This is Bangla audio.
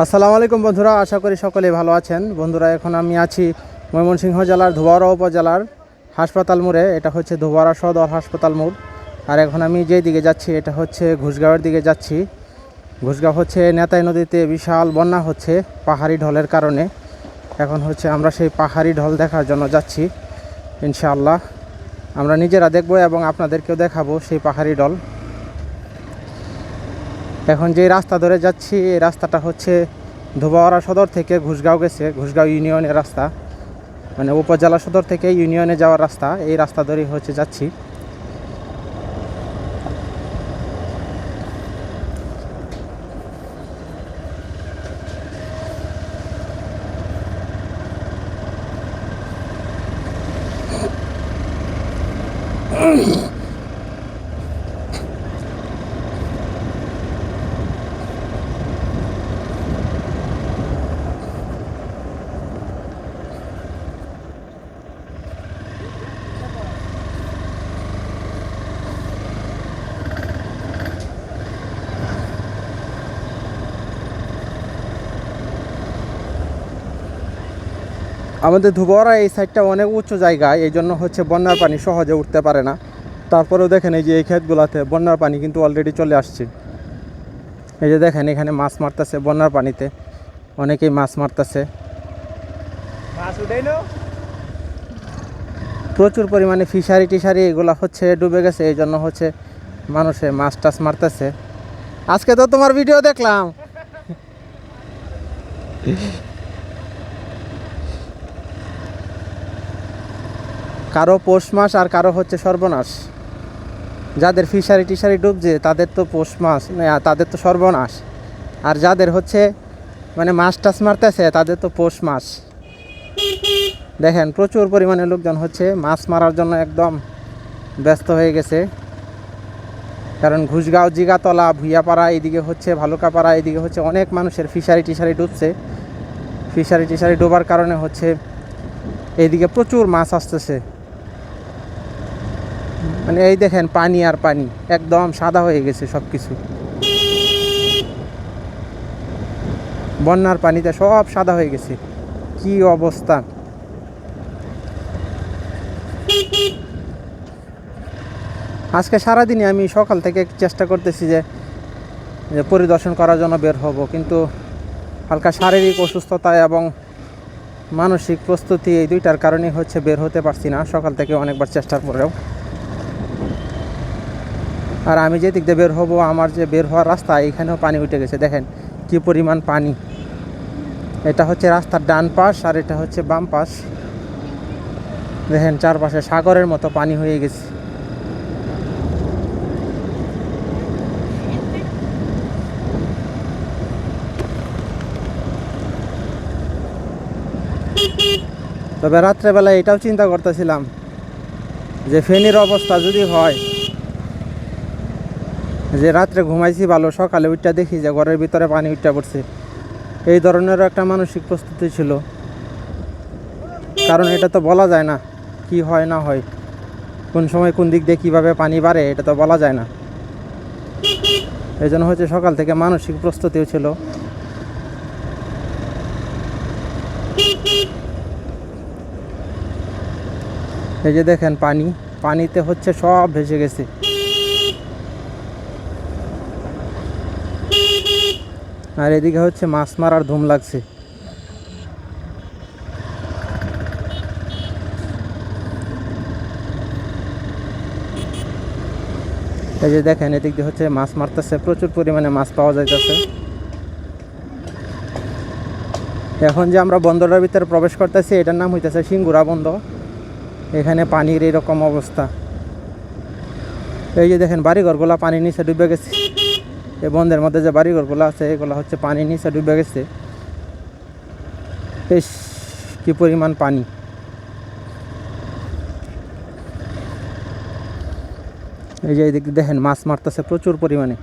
আসসালামু আলাইকুম বন্ধুরা, আশা করি সকলে ভালো আছেন। বন্ধুরা, এখন আমি আছি ময়মনসিংহ জেলার ধোবাড়া উপজেলার হাসপাতাল মোড়ে। এটা হচ্ছে ধোবাড়া সদর হাসপাতাল মোড়। আর এখন আমি যেই দিকে যাচ্ছি, এটা হচ্ছে ঘুষগাঁওয়ের দিকে যাচ্ছি। ঘুষগাঁও হচ্ছে নেতাই নদীতে বিশাল বন্যা হচ্ছে পাহাড়ি ঢলের কারণে। এখন হচ্ছে আমরা সেই পাহাড়ি ঢল দেখার জন্য যাচ্ছি, ইনশাআল্লাহ। আমরা নিজেরা দেখব এবং আপনাদেরকেও দেখাবো সেই পাহাড়ি ঢল। এখন যে রাস্তা ধরে যাচ্ছি, এই রাস্তাটা হচ্ছে ধোবাওয়ারা সদর থেকে ঘুষগাঁও গেছে। ঘুষগাঁও ইউনিয়নের রাস্তা। মানে উপজেলা সদর থেকে ইউনিয়নে যাওয়ার রাস্তা। এই রাস্তা ধরেই হচ্ছে যাচ্ছি। আমাদের ধুবরা এই সাইডটা অনেক উঁচু জায়গা এই জন্য হচ্ছে বন্যার পানি সহজে উঠতে পারে না। তারপরেও দেখেন এই যে এই ক্ষেতগুলোতে বন্যার পানি কিন্তু অলরেডি চলে আসছে। এই যে দেখেন এখানে মাছ মারতেছে বন্যার পানিতে অনেকেই মাছ মারতেছে। প্রচুর পরিমাণে ফিশারি টিশারি এগুলো হচ্ছে ডুবে গেছে এই জন্য হচ্ছে মানুষে মাছ টাছ মারতেছে। আজকে তো তোমার ভিডিও দেখলাম। কারও পৌষ মাস আর কারও হচ্ছে সর্বনাশ। যাদের ফিশারি টিশারি ডুবছে, তাদের তো পৌষ মাস তাদের তো সর্বনাশ। আর যাদের হচ্ছে মানে মাছ টাছ মারতেছে, তাদের তো পৌষ মাস। দেখেন, প্রচুর পরিমাণে লোকজন হচ্ছে মাছ মারার জন্য একদম ব্যস্ত হয়ে গেছে। কারণ ঘুষগাঁও, জিগাতলা, ভুইয়াপাড়া, এইদিকে হচ্ছে ভালুকাপাড়া, এইদিকে হচ্ছে অনেক মানুষের ফিশারি টিশারি ডুবছে। ফিশারি টিশারি ডোবার কারণে হচ্ছে এইদিকে প্রচুর মাছ আসতেছে। মানে এই দেখেন, পানি আর পানি, একদম সাদা হয়ে গেছে সব কিছু বন্যার পানিতে সব সাদা হয়ে গেছে। কি অবস্থা? আজকে সারাদিনই আমি সকাল থেকে চেষ্টা করতেছি যে পরিদর্শন করার জন্য বের হব, কিন্তু হালকা শারীরিক অসুস্থতা এবং মানসিক প্রস্তুতি এই দুইটার কারণে হচ্ছে বের হতে পারছি না। সকাল থেকে অনেকবার চেষ্টার পরেও আর আমি যে দিক দিয়ে বের হব, আমার যে বের হওয়ার রাস্তা, এখানেও পানি উঠে গেছে। দেখেন কি পরিমাণ পানি। এটা হচ্ছে রাস্তার ডান পাশ আর এটা হচ্ছে বাম পাশ। দেখেন চারপাশে সাগরের মতো পানি হয়ে গেছে। তবে রাত্রেবেলায় এটাও চিন্তা করতেছিলাম যে ফেনীর অবস্থা যদি হয় যে রাত্রে ঘুমাইছি, ভালো, সকালে উঠটা দেখি যে ঘরের ভিতরে পানি উঠটা পড়ছে। এই ধরনেরও একটা মানসিক প্রস্তুতি ছিল। কারণ এটা তো বলা যায় না কি হয়, না হয়। কোন সময় কোন দিক দিয়ে কীভাবে পানি বাড়ে, এটা তো বলা যায় না। এই জন্য হচ্ছে সকাল থেকে মানসিক প্রস্তুতিও ছিল। এই যে দেখেন পানি, পানিতে হচ্ছে সব ভেসে গেছে। আর এদিকে হচ্ছে মাছ মারার ধুম লাগছে। এই যে দেখেন, এদিক দিয়ে হচ্ছে মাছ মারতেছে, প্রচুর পরিমাণে মাছ পাওয়া যাইতেছে। এখন যে আমরা বন্দরের ভিতরে প্রবেশ করতেছি, এটার নাম হইতেছে সিঙ্গুরা বন্ধ এখানে পানির এরকম অবস্থা। এই যে দেখেন, বাড়িঘরগুলো পানি নিচে ডুবে গেছে। এই বন্ধের মধ্যে যে বাড়িঘরগুলো আছে, এগুলো হচ্ছে পানি নিচে ডুবে গেছে। বেশ কি পরিমাণ পানি। এই যে দেখেন মাছ মারতেছে প্রচুর পরিমাণে।